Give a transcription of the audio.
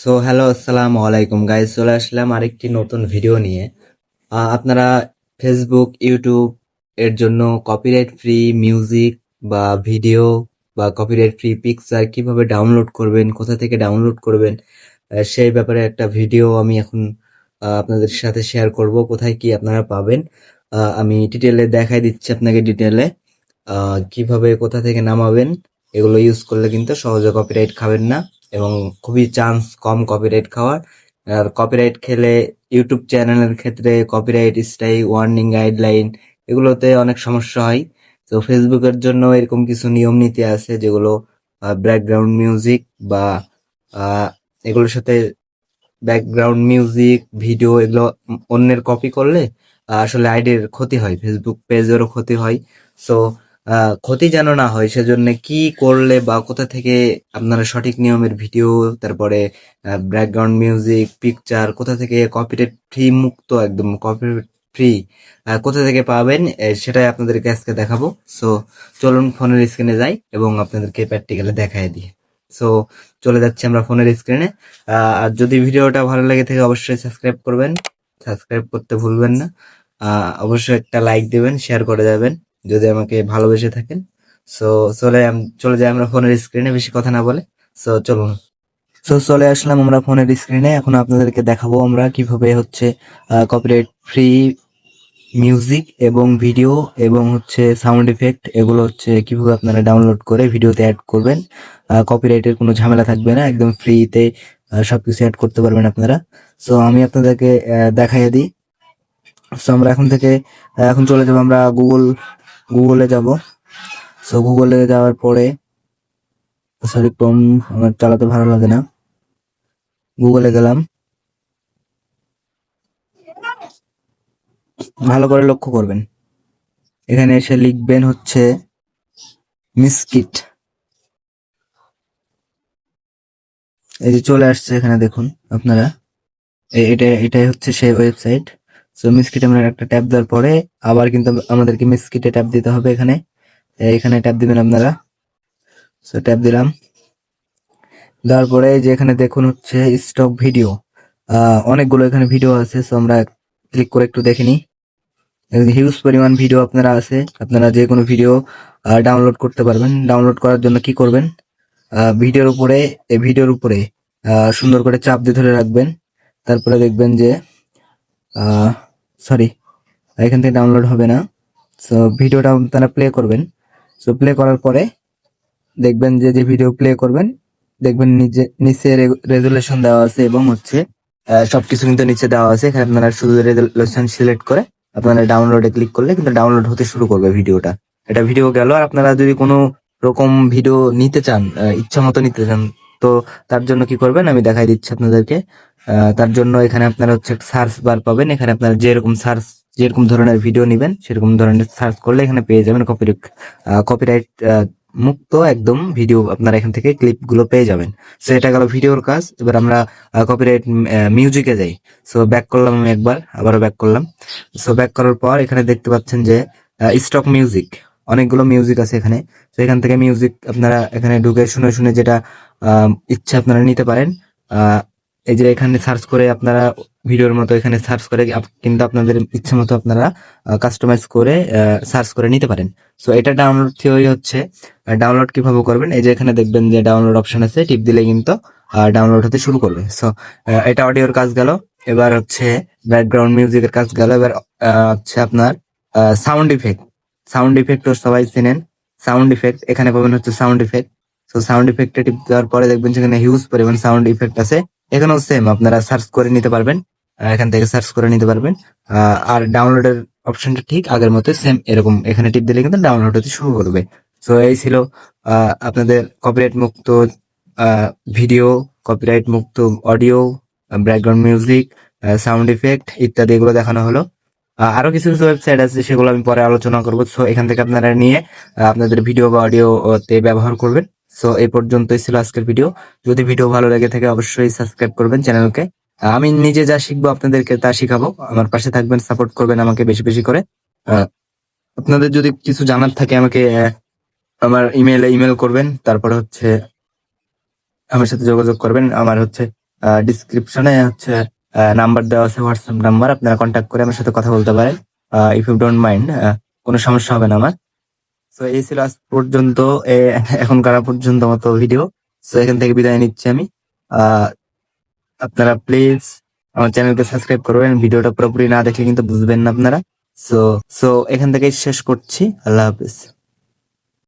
So hello আসসালামু আলাইকুম guys চলে আসলাম আরেকটি নতুন ভিডিও নিয়ে। আপনারা ফেসবুক ইউটিউব এর জন্য কপিরাইট ফ্রি মিউজিক বা ভিডিও বা কপিরাইট ফ্রি পিকচার কীভাবে ডাউনলোড করবেন, কোথা থেকে ডাউনলোড করবেন সেই ব্যাপারে একটা ভিডিও আমি এখন আপনাদের সাথে শেয়ার করব, কোথায় কি আপনারা পাবেন। আমি ডিটেলে দেখাই দিচ্ছি আপনাকে ডিটেলে কীভাবে, কোথা থেকে নামাবেন, এগুলো ইউজ করলে কিন্তু সহজে কপিরাইট খাবেন না। এবং খুবই চান্স কম কপিরাইট খাওয়ার। আর কপিরাইট খেলে ইউটিউব চ্যানেলের ক্ষেত্রে কপিরাইট স্ট্রাইক ওয়ার্নিং গাইডলাইন এগুলোতে অনেক সমস্যা হয়। তো ফেসবুকের জন্য এরকম কিছু নিয়ম নীতি আছে যেগুলো ব্যাকগ্রাউন্ড মিউজিক বা এগুলোর সাথে ব্যাকগ্রাউন্ড মিউজিক ভিডিও এগুলো অন্যের কপি করলে আসলে আইডির ক্ষতি হয় ফেসবুক পেজেরও ক্ষতি হয়। সো ক্ষতি যেন না হয়, সেজন্য কি করলে বা কোথা থেকে আপনারা সঠিক নিয়মের ভিডিও, তারপরে ব্যাকগ্রাউন্ড মিউজিক পিকচার কোথা থেকে কপিরাইট ফ্রি মুক্ত একদম কপিরাইট ফ্রি কোথা থেকে পাবেন সেটাই আপনাদেরকে আজকে দেখাবো। সো চলুন ফোনের স্ক্রিনে যাই এবং আপনাদেরকে প্র্যাকটিক্যালে দেখাই দিই। সো চলে যাচ্ছি আমরা ফোনের স্ক্রিনে আর যদি ভিডিওটা ভালো লাগে থাকে, অবশ্যই সাবস্ক্রাইব করবেন। সাবস্ক্রাইব করতে ভুলবেন না। অবশ্যই একটা লাইক দিবেন শেয়ার করে যাবেন। যদি আমাকে ভালোবেসে থাকেন। সো চলে চলে যাই আমরা ফোনের স্ক্রিনে বেশি কথা না বলে। সো চলুন। সো চলে আসলাম আমরা ফোনের স্ক্রিনে এখন আপনাদেরকে দেখাবো আমরা কীভাবে হচ্ছে কপিরাইট ফ্রি মিউজিক এবং ভিডিও এবং হচ্ছে সাউন্ড ইফেক্ট এগুলো হচ্ছে কীভাবে আপনারা ডাউনলোড করে ভিডিওতে অ্যাড করবেন। কপিরাইটের কোনো ঝামেলা থাকবে না। একদম ফ্রিতে সব কিছু অ্যাড করতে পারবেন আপনারা। সো আমি আপনাদেরকে দেখাইয়ে দিই। সো আমরা এখন থেকে এখন চলে যাব আমরা গুগল গুগলে যাব। সো গুগলে যাওয়ার পরে সরি ক্রোম আমার চালাতে ভালো লাগে না। গুগলে গেলাম। ভালো করে লক্ষ্য করবেন। এখানে এসে লিখবেন হচ্ছে মিসকিট এই যে চলে আসছে এখানে দেখুন আপনারা। এটা, এটাই হচ্ছে সেই ওয়েবসাইট সো মিসকিট আমরা একটা ট্যাপ দেওয়ার পরে আবার কিন্তু আমাদেরকে মিসকিটে ট্যাপ দিতে হবে এখানে। এখানে ট্যাব দিবেন আপনারা। সো ট্যাপ দিলাম। দেওয়ার পরে যে এখানে দেখুন হচ্ছে স্টক ভিডিও অনেকগুলো এখানে ভিডিও আছে সো আমরা ক্লিক করে একটু দেখে নিই। হিউজ পরিমাণ ভিডিও আপনারা আছে, আপনারা যে কোনো ভিডিও ডাউনলোড করতে পারবেন। ডাউনলোড করার জন্য কি করবেন? ভিডিওর উপরে ভিডিওর উপরে সুন্দর করে চাপ দিয়ে ধরে রাখবেন। তারপরে দেখবেন যে সরি এখান থেকে ডাউনলোড হবে না। সো ভিডিওটা আপনারা প্লে করবেন। সো প্লে করার পরে দেখবেন যে যে ভিডিও প্লে করবেন দেখবেন নিচে নিচে রেজুলেশন দেওয়া আছে এবং হচ্ছে আহ, সবকিছু কিন্তু নিচে দেওয়া আছে। এখানে আপনারা শুধু রেজুলেশন সিলেক্ট করে আপনারা ডাউনলোডে ক্লিক করলে কিন্তু ডাউনলোড হতে শুরু করবে ভিডিওটা। এটা ভিডিও গেল। আর আপনারা যদি কোনো রকম ভিডিও নিতে চান ইচ্ছা মতো নিতে চান তো তার জন্য কি করবেন? আমি দেখাই দিচ্ছি আপনাদেরকে। তার জন্য এখানে আপনারা হচ্ছে সার্চ বার পাবেন। এখানে আপনারা যেরকম সার্চ যেরকম ধরনের ভিডিও নেবেন, সেরকম ধরনের সার্চ করলে এখানে পেয়ে যাবেন কপিরাইট কপিরাইট মুক্ত একদম ভিডিও আপনারা এখান থেকে ক্লিপগুলো পেয়ে যাবেন। সো এটা গেল ভিডিওর কাজ। এবার আমরা কপিরাইট মিউজিকে যাই। সো ব্যাক করলাম আমি একবার, আবারও ব্যাক করলাম। সো ব্যাক করার পর এখানে দেখতে পাচ্ছেন যে স্টক মিউজিক অনেকগুলো মিউজিক আছে এখানে। তো এখান থেকে মিউজিক আপনারা এখানে ঢুকে শুনে শুনে যেটা ইচ্ছা আপনারা নিতে পারেন। এই যে এখানে সার্চ করে আপনারা ভিডিওর মতো এখানে সার্চ করে কিন্তু আপনাদের ইচ্ছে মতো আপনারা কাস্টমাইজ করে সার্চ করে নিতে পারেন। সো এটা ডাউনলোড থিওরি হচ্ছে ডাউনলোড কীভাবে করবেন? এই যে এখানে দেখবেন যে ডাউনলোড অপশন আছে, টিপ দিলে কিন্তু ডাউনলোড হতে শুরু করবে। সো এটা অডিওর কাজ গেল। এবার হচ্ছে ব্যাকগ্রাউন্ড মিউজিকের কাজ গেল। এবার হচ্ছে আপনার সাউন্ড ইফেক্ট সাউন্ড ইফেক্ট তো সবাই চেনেন। সাউন্ড ইফেক্ট এখানে পাবেন হচ্ছে সাউন্ড ইফেক্ট সো সাউন্ড ইফেক্টে টিপ দেওয়ার পরে দেখবেন সেখানে হিউজ পরিমাণ সাউন্ড ইফেক্ট আছে। এখানেও সেম আপনারা সার্চ করে নিতে পারবেন এখান থেকে সার্চ করে নিতে পারবেন। আর ডাউনলোডের অপশনটা ঠিক আগের মতো সেম এরকম এখানে টিপ দিলে কিন্তু ডাউনলোড হতে শুরু করবে। সো এই ছিল আপনাদের কপিরাইট মুক্ত ভিডিও কপিরাইট মুক্ত audio background music sound effect ইত্যাদি এগুলো দেখানো হলো। আরও কিছু কিছু ওয়েবসাইট আছে, সেগুলো আমি পরে আলোচনা করব। সো এখান থেকে আপনারা নিয়ে আপনাদের ভিডিও বা অডিও তে ব্যবহার করবেন। সো এই পর্যন্তই ছিল আজকের ভিডিও যদি ভিডিও ভালো লেগে থাকে, অবশ্যই সাবস্ক্রাইব করবেন চ্যানেলকে আমি নিজে যা শিখব আপনাদেরকে তা শিখাবো। আমার পাশে থাকবেন সাপোর্ট করবেন আমাকে বেশি বেশি করে। আপনাদের যদি কিছু জানার থাকে আমাকে আমার ইমেইলে ইমেল করবেন। তারপরে হচ্ছে আমার সাথে যোগাযোগ করবেন। আমার হচ্ছে ডিসক্রিপশনে হচ্ছে নাম্বার দেওয়া আছে হোয়াটসঅ্যাপ নাম্বার আপনারা কন্ট্যাক্ট করে আমার সাথে কথা বলতে পারেন। ইফ ইউ ডোন্ট মাইন্ড কোনো সমস্যা হবে না আমার। তো এই ছিল আজ পর্যন্ত, এ- এখনকার পর্যন্ত মতো ভিডিও তো এখান থেকে বিদায় নিচ্ছি আমি। আপনারা প্লিজ আমার চ্যানেলকে সাবস্ক্রাইব করবেন। ভিডিওটা পুরোপুরি না দেখলে কিন্তু বুঝবেন না আপনারা। সো সো এখান থেকে শেষ করছি। আল্লাহ হাফিজ।